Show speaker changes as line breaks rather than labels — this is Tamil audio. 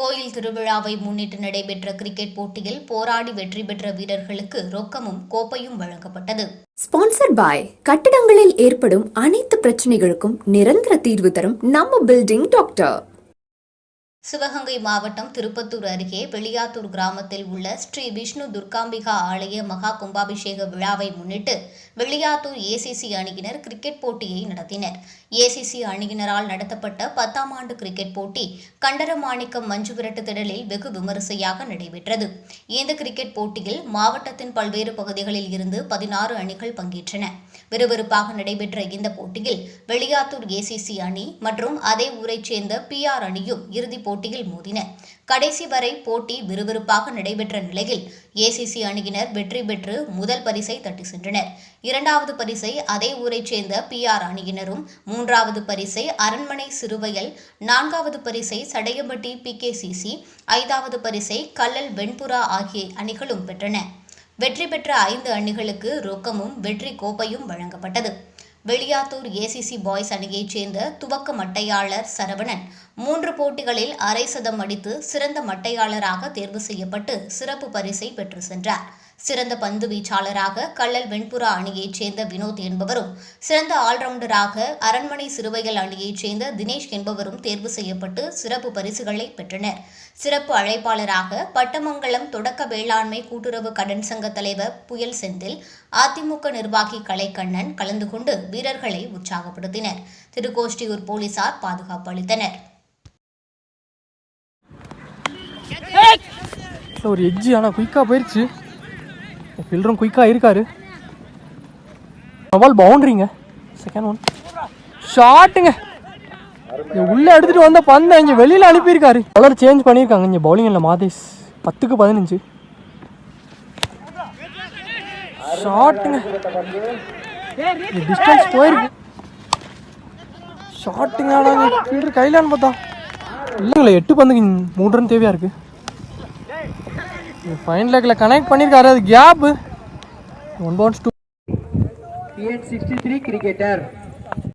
கோயில் திருவிழாவை முன்னிட்டு நடைபெற்ற கிரிக்கெட் போட்டியில் போராடி வெற்றி பெற்ற வீரர்களுக்கு ரொக்கமும் கோப்பையும் வழங்கப்பட்டது.
ஸ்பான்சர் பாய் கட்டடங்களில் ஏற்படும் அனைத்து பிரச்சனைகளுக்கும் நிரந்தர தீர்வு தரும் நம்ம பில்டிங் டாக்டர்
சிவகங்கை மாவட்டம் திருப்பத்தூர் அருகே வெளியாத்தூர் கிராமத்தில் உள்ள ஸ்ரீ விஷ்ணு துர்காம்பிகா ஆலய மகா கும்பாபிஷேக விழாவை முன்னிட்டு வெளியாத்தூர் ஏசிசி அணியினர் கிரிக்கெட் போட்டியை நடத்தினர். ஏசிசி அணியினரால் நடத்தப்பட்ட பத்தாம் ஆண்டு கிரிக்கெட் போட்டி கண்டரமாணிக்கம் மஞ்சு விரட்டு திடலில் வெகு விமரிசையாக நடைபெற்றது. இந்த கிரிக்கெட் போட்டியில் மாவட்டத்தின் பல்வேறு பகுதிகளில் இருந்து பதினாறு அணிகள் பங்கேற்றன. விறுவிறுப்பாக நடைபெற்ற இந்த போட்டியில் வெளியாத்தூர் ஏசிசி அணி மற்றும் அதே ஊரைச் சேர்ந்த பிஆர் அணியும் இறுதிப் போட்டியில் மோதின. கடைசி வரை போட்டி விறுவிறுப்பாக நடைபெற்ற நிலையில் ஏசிசி அணியினர் வெற்றி பெற்று முதல் பரிசை தட்டி சென்றனர். இரண்டாவது பரிசை அதே ஊரைச் சேர்ந்த பிஆர் அணியினரும் மூன்றாவது பரிசை அரண்மனை சிறுவயல் நான்காவது பரிசை சடையம்பட்டி பிகேசிசி ஐந்தாவது பரிசை கல்லல் வெண்புறா ஆகிய அணிகளும் பெற்றன. வெற்றி பெற்ற ஐந்து அணிகளுக்கு ரொக்கமும் வெற்றி கோப்பையும் வழங்கப்பட்டது. வெளியாத்தூர் ஏசிசி பாய்ஸ் அணியைச் சேர்ந்த துவக்க மட்டையாளர் சரவணன் மூன்று போட்டிகளில் அரை சதம் அடித்து சிறந்த மட்டையாளராக தேர்வு செய்யப்பட்டு சிறப்பு பரிசை பெற்று சென்றார். சிறந்த பந்து வீச்சாளராக கள்ளல் வெண்புறா அணியைச் சேர்ந்த வினோத் என்பவரும் சிறந்த ஆல்ரவுண்டராக அரண்மனை சிறுவைகள் அணியைச் சேர்ந்த தினேஷ் என்பவரும் தேர்வு செய்யப்பட்டு சிறப்பு பரிசுகளை பெற்றனர். சிறப்பு அழைப்பாளராக பட்டமங்கலம் தொடக்க வேளாண்மை கூட்டுறவு கடன் சங்க தலைவர் புயல் செந்தில் அதிமுக நிர்வாகி கலைக்கண்ணன் கலந்து கொண்டு வீரர்களை உற்சாகப்படுத்தினர். திருக்கோஷ்டியூர் போலீசார் பாதுகாப்பு அளித்தனர்.
ஒரு எட்ஜு ஆனால் குயிக்காக போயிடுச்சு ஃபில்டரும் குயிக்காக இருக்காரு. பால் பவுண்டரிங்க. செகண்ட் ஒன் ஷாட்டுங்க. உள்ளே உள்ள வந்த பந்தை இங்கே வெளியில் அனுப்பியிருக்காரு. கலர் சேஞ்ச் பண்ணியிருக்காங்க. இங்கே பவுலிங் இல்லை மாதேஷ் பத்துக்கு பதினஞ்சு. ஷாட்டுங்க. டிஸ்டன்ஸ் போயிருக்கு. ஷாட்டிங் ஆனாங்க ஃபீல்டர் கையிலான்னு பார்த்தா இல்லைங்களா எட்டு பந்துக்கு மூணு ரன் தேவையாக இருக்குது ஃபைன் லெக்கில் கனெக்ட் பண்ணியிருக்காரு அது gap one bounce two
sixty three cricketer